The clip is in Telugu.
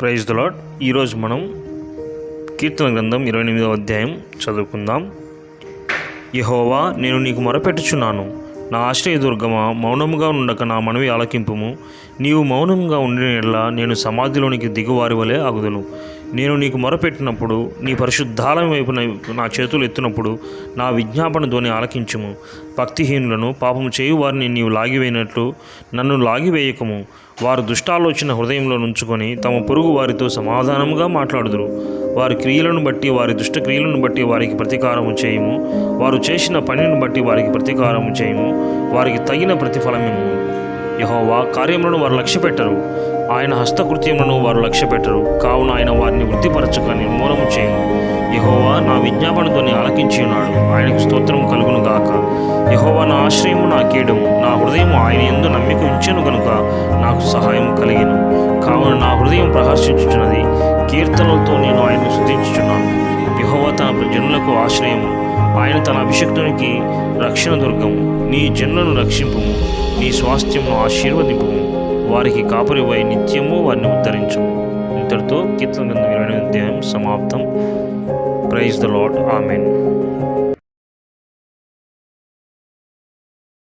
ప్రైజ్ ద ఈరోజు మనం కీర్తన గ్రంథం ఇరవై ఎనిమిదో అధ్యాయం చదువుకుందాం. యహోవా నేను నీకు మొరపెట్టుచున్నాను. నా ఆశ్రయదుర్గమ మౌనముగా ఉండక నా మనవి ఆలకింపుము. నీవు మౌనంగా ఉండిన ఎడల నేను సమాధిలోనికి దిగువారి వలె అగుదును నేను నీకు మొరపెట్టినప్పుడు నీ పరిశుద్ధాలయం వైపు నా చేతులు ఎత్తినప్పుడు నా విజ్ఞాపన ధ్వని ఆలకించుము. భక్తిహీనులను పాపము చేయు వారిని నీవు లాగివేయినట్లు నన్ను లాగివేయకము. వారు దుష్టాలోచన హృదయంలో నుంచుకొని తమ పొరుగు వారితో సమాధానముగా మాట్లాడుదురు. వారి క్రియలను బట్టి వారి దుష్ట క్రియలను బట్టి వారికి ప్రతీకారము చేయము. వారు చేసిన పనిని బట్టి వారికి ప్రతీకారము చేయము. వారికి తగిన ప్రతిఫలమేము యహోవా కార్యములను వారు లక్ష్యపెట్టరు. ఆయన హస్తకృత్యములను వారు లక్ష్యపెట్టరు. కావున ఆయన వారిని వృద్ధిపరచక నిర్మూలము చేయను. యహోవా నా విజ్ఞాపనతోని ఆలకించి ఉన్నాడు ఆయనకు స్తోత్రం కలుగును గాక. యహోవా నా ఆశ్రయము నా కీడము నా హృదయం ఆయన ఎందు నమ్మిక ఉంచెను కనుక నాకు సహాయం కలిగిను. కావున నా హృదయం ప్రహర్షించుచున్నది. కీర్తనలతో నేను ఆయనను శుద్ధించుచున్నాను యహోవా తన జనులకు ఆశ్రయము. ఆయన తన అభిషక్తునికి రక్షణ దుర్గము నీ జనులను రక్షింపు నీ స్వాస్థ్యమును ఆశీర్వదింపుము వారికి కాపురివై నిత్యము వారిని ఉద్ధరించుము. ఇంతటితో కీర్తన గ్రంథం ఇరవై అధ్యాయం సమాప్తం. Praise the lord amen